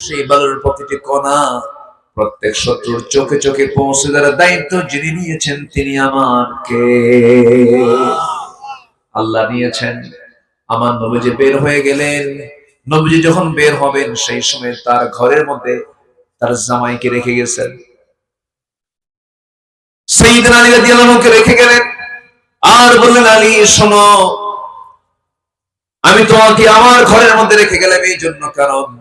সেই বালুর প্রতিটি কণা প্রত্যেক শত্রুর চোখে চোখে পৌঁছে দেওয়ার দায়িত্ব যিনি নিয়েছেন, তিনি আমাকে। আল্লাহ নিয়েছেন। আমার নবীজি বের হয়ে গেলেন। নবীজি যখন বের হবেন, সেই সময় তার ঘরের মধ্যে তার জামাইকে রেখে গেছেন। রেখে গেলেন। আর বললেন, আলী, শোনো, আমি তোমাকে আমার ঘরের মধ্যে রেখে গেলাম। এই জন্য কারণ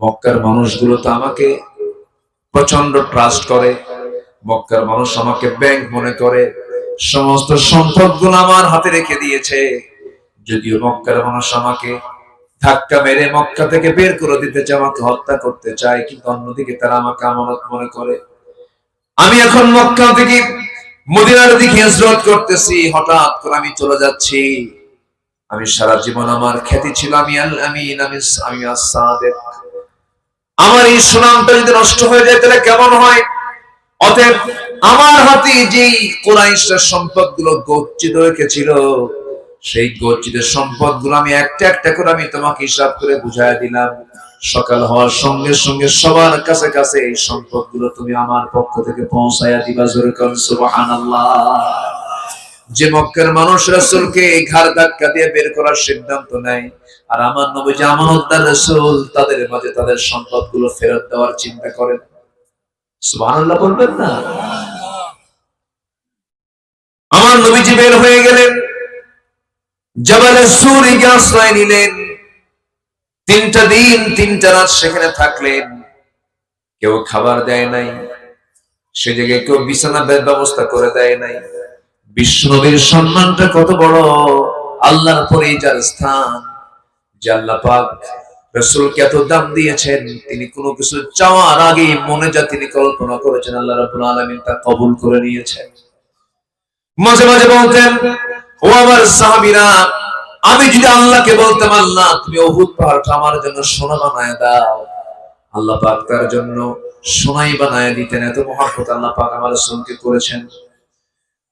মক্কার মানুষগুলো তো আমাকে প্রচণ্ড ট্রাস্ট করে। মক্কার মানুষ আমাকে ব্যাংক মনে করে। সমস্ত সম্পদ আমার হাতে রেখে দিয়েছে। যদিও মক্কার মানুষ আমাকে ধাক্কা মেরে মক্কা থেকে বের করে দিতে চায়, আমাকে হত্যা করতে চায়, কিন্তু অন্যদিকে তারা আমাকে আমানত মনে করে। আমি এখন মক্কা থেকে মদিনার দিকে হিজরত করতেছি। হঠাৎ করে আমি চলে যাচ্ছি। আমি সারা জীবন আমার খ্যাতি ছিল, আমি আল আমিন আমি আমি আসাদেক আমার এই সুনামটা যদি নষ্ট হয়ে যায়, তাহলে কেমন হয়? অতএব আমার হাতে যেই কোরাইশের সম্পদগুলো গচ্ছিত রেখেছিল, সেই গচ্ছিত সম্পদগুলো আমি একটা একটা করে আমি তোমাকে হিসাব করে বুঝাই দিলাম। সকাল হওয়ার সঙ্গে সঙ্গে সবার কাছে কাছে এই সম্পদগুলো তুমি আমার পক্ষ থেকে পৌঁছাইয়া দিবা, জোরে কর সুবহানাল্লাহ। যে মক্কার মানুষ রাসূলকে ঘাড় ধাক্কা দিয়ে বের করার সিদ্ধান্ত নেয়, আর আমার নবী যে আমানতদার রাসূল, তাদের মাঝে তাদের সম্পদগুলো ফেরত দেওয়ার চিন্তা করেন বলবেন না? আমার নবীজি বের হয়ে গেলেন, জবালে আশ্রয় নিলেন, তিনটা দিন, তিনটা রাত সেখানে থাকলেন। কেউ খাবার দেয় নাই, সে জায়গায় কেউ বিছানা ব্যবস্থা করে দেয় নাই। বিষ্ণুনবীর সম্মানটা কত বড়? আল্লাহর পরে যার স্থান। যে আল্লাহ পাক রসুলকে এত দাম দিয়েছেন, তিনি কোনো কিছু চাওয়ার আগে মনে যা তিনি কল্পনা করেছেন, আল্লাহ রাব্বুল আলামিন তা কবুল করে নিয়েছেন। মাঝে মাঝে বলতেন, ও আমার সাহাবীরা, আমি যদি আল্লাহকে বলতাম, আল্লাহ, তুমি অহুদ পাহাড়টা আমার জন্য সোনা বানায় দাও। আল্লাহ পাক তার জন্য সোনাই বানায় দিতেন। এত মহাব্বত আল্লাহ পাক আমার রাসূলকে করেছেন।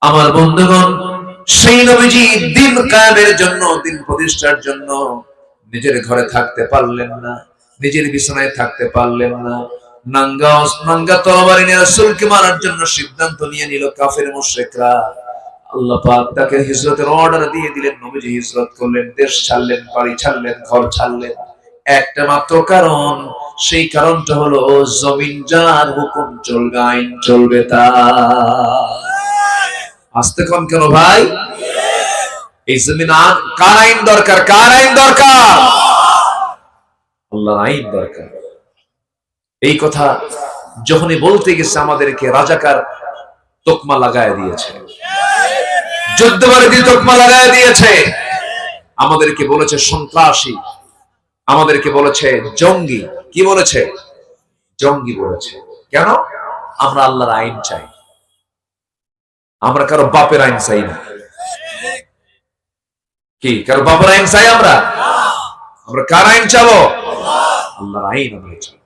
আমার বন্ধুগণ, সেই নবীজি দিন কায়েমের জন্য, দিন প্রতিষ্ঠার জন্য নিজের ঘরে থাকতে পারলেন না, নিজের বিছানায় থাকতে পারলেন না। হিজরতের অর্ডার দিয়ে দিলেন, নবীজি করলেন, দেশ ছাড়লেন, বাড়ি ছাড়লেন, ঘর ছাড়লেন। একটা মাত্র কারণ, সেই কারণটা হলো, জমিন যার হুকুম চলবে, আইন চলবে তা আসতে কন কেন ভাই? এই জমিন কার আইন দরকার? কার আইন দরকার? আল্লাহর আইন দরকার। এই কথা যখনই বলতে গেছে আমাদেরকে রাজাকার তোকমা লাগায় দিয়েছে। যুদ্ধ বাড়িতে তোকমা লাগায় দিয়েছে। আমাদেরকে বলেছে সন্ত্রাসী। আমাদেরকে বলেছে জঙ্গি। কি বলেছে? জঙ্গি বলেছে। কেন? আমরা আল্লাহর আইন চাই। আমরা কারও বাপের আইন চাই না। কি, কারও বাপের আইন চাই আমরা? আমরা কার আইন চাবো? আল্লাহর আইন আমরা চাই।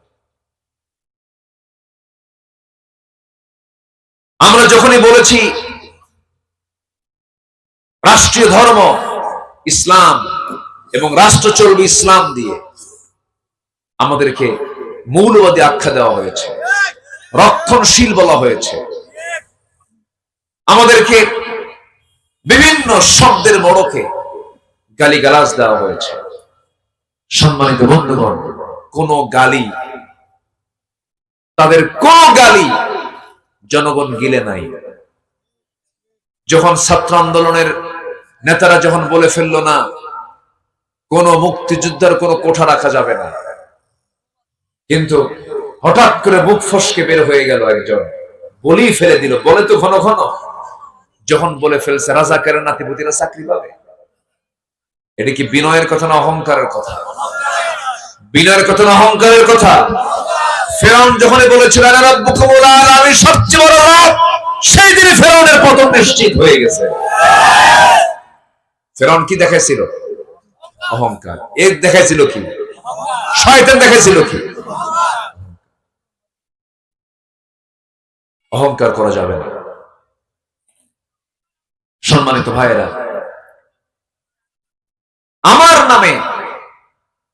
আমরা যখনই বলেছি, রাষ্ট্রীয় ধর্ম, ইসলাম এবং রাষ্ট্র চলবে ইসলাম দিয়ে, আমাদেরকে মৌলবাদী আখ্যা দেওয়া হয়েছে। রক্ষণশীল বলা হয়েছে। আমাদেরকে বিভিন্ন শব্দের বড়কে গালিগালাজ দেওয়া হয়েছে। সম্মানিত বন্ধুগণ, কোন গালি, তাদের কোন গালি জনগণ গিলে নাই। যখন ছাত্র আন্দোলনের নেতারা যখন বলে ফেলল না, কোন মুক্তিযোদ্ধার কোন কোঠা রাখা যাবে না, কিন্তু হঠাৎ করে বুক ফসকে বের হয়ে গেল একজন। বলেই ফেলে দিল, বলে তো ঘন ঘন যখন বলে ফেলছে রাজাকারের নাতিপুতিরা চাকরি পাবে। এটা কি বিনয়ের কথা না অহংকারের কথা? বিনয়ের কথা না অহংকারের কথা? ফেরাউন যখনই বলেছিল আমি সবচেয়ে বড় রব, সেই দিনে ফেরাউনের পতন নিশ্চিত হয়ে গেছে। ফেরাউন কি দেখাইছিল? অহংকার। এর দেখাইছিল কি? শয়তান দেখাইছিল কি? অহংকার করা যাবে না। সম্মানিত ভাইয়েরা, আমার নামে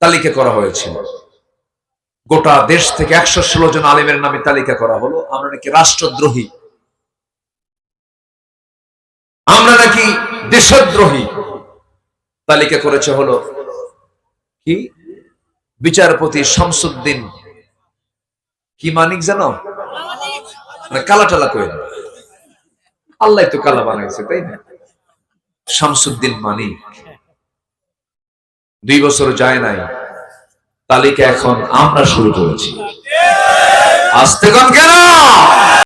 তালিকা করা হয়েছিল গোটা দেশ থেকে একশো ষোলো জন আলেমের নামে তালিকা করা হলো। আমরা নাকি রাষ্ট্রদ্রোহী। আমরা নাকি দেশদ্রোহী। তালিকা করেছে হলো কি? বিচারপতি শামসুদ্দিন। কি মানিক জানো? মানে কালা টালা করে আল্লাহ তো কালা বানাইছে, তাই না? শামসুদ্দিন মানিক। দুই বছর যায় নাই, তালিকা এখন আমরা শুরু করেছি। আসতে কম কেন?